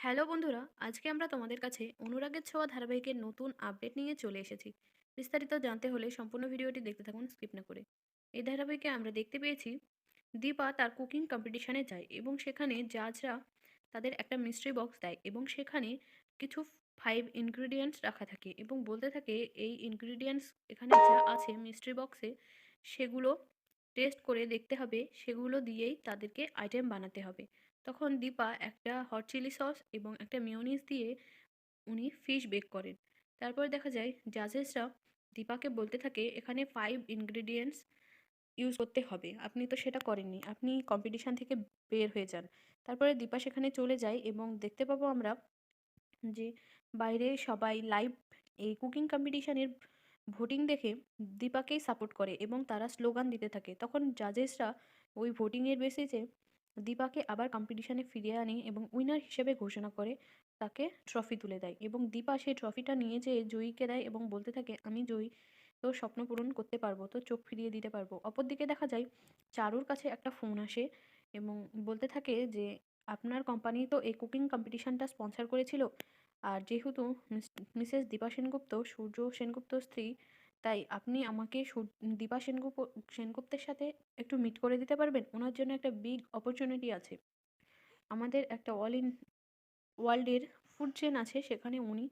Hello বন্ধুরা, আজকে আমরা তোমাদের কাছে অনুরাগের ছোঁয়া ধারাবাহিকের নতুন আপডেট নিয়ে চলে এসেছি। বিস্তারিত জানতে হলে সম্পূর্ণ ভিডিওটি দেখতে থাকুন, স্কিপ না করে। এই ধারাবাহিকে আমরা দেখতে পেয়েছি, দীপা তার কুকিং কম্পিটিশনে যায় এবং সেখানে জাজরা তাদের একটা মিস্ট্রি বক্স দেয় এবং সেখানে কিছু ফাইভ ইনগ্রিডিয়েন্টস রাখা থাকে এবং বলতে থাকে এই ইনগ্রিডিয়েন্টস এখানে যা আছে মিস্ট্রি বক্সে সেগুলো টেস্ট করে দেখতে হবে, সেগুলো দিয়েই তাদেরকে আইটেম বানাতে হবে। তখন দীপা একটা হট চিলি সস এবং একটা মিওনিজ দিয়ে উনি ফিশ বেক করেন। তারপর দেখা যায় জাজেসরা দীপাকে বলতে থাকে, এখানে ফাইভ ইনগ্রিডিয়েন্টস ইউজ করতে হবে। আপনি তো সেটা করেননি। আপনি কম্পিটিশান থেকে বের হয়ে যান। তারপরে দীপা সেখানে চলে যায় এবং দেখতে পাবো আমরা যে বাইরে সবাই লাইভ এই কুকিং কম্পিটিশানের ভোটিং দেখে দীপাকেই সাপোর্ট করে এবং তারা স্লোগান দিতে থাকে। তখন জাজেসরা ওই ভোটিংয়ের বেসিসে দীপাকে আবার কম্পিটিশানে ফিরিয়ে আনে এবং উইনার হিসেবে ঘোষণা করে তাকে ট্রফি তুলে দেয় এবং দীপা সেই ট্রফিটা নিয়ে যেয়ে জয়ীকে দেয় এবং বলতে থাকে, আমি জয়ী, তোর স্বপ্ন পূরণ করতে পারব তো চোখ ফিরিয়ে দিতে পারব। অপরদিকে দেখা যায়, চারুর কাছে একটা ফোন আসে এবং বলতে থাকে যে, আপনার কোম্পানি তো এই কুকিং কম্পিটিশানটা স্পন্সর করেছিল। আর যেহেতু মিসেস দীপা সেনগুপ্ত, সূর্য সেনগুপ্তর স্ত্রী তাই আপনি আমাকে দীপা সেনগুপ, সেনগুপ্তের সাথে একটু মিট করে দিতে পারবেন? ওনার জন্য একটা বিগ অপরচুনিটি আছে। আমাদের একটা অল ইন ওয়ার্ল্ডের ফুড চেন আছে, সেখানে উনি,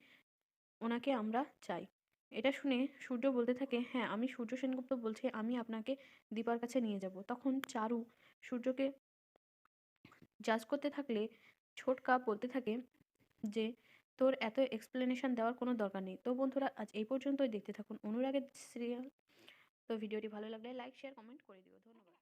ওনাকে আমরা চাই। এটা শুনে সূর্য বলতে থাকে হ্যাঁ আমি সূর্য সেনগুপ্ত বলছি, আমি আপনাকে দীপার কাছে নিয়ে যাব। তখন চারু সূর্যকে জাজ করতে থাকলে, ছোটকা বলতে থাকে যে তোর এত এক্সপ্লেনেশন দেওয়ার কোনো দরকার নেই। তো বন্ধুরা, আজ এই পর্যন্তই। দেখতে থাকুন অনুরাগের সিরিয়াল তো ভিডিওটি ভালো লাগলে লাইক শেয়ার কমেন্ট করে দিও। ধন্যবাদ।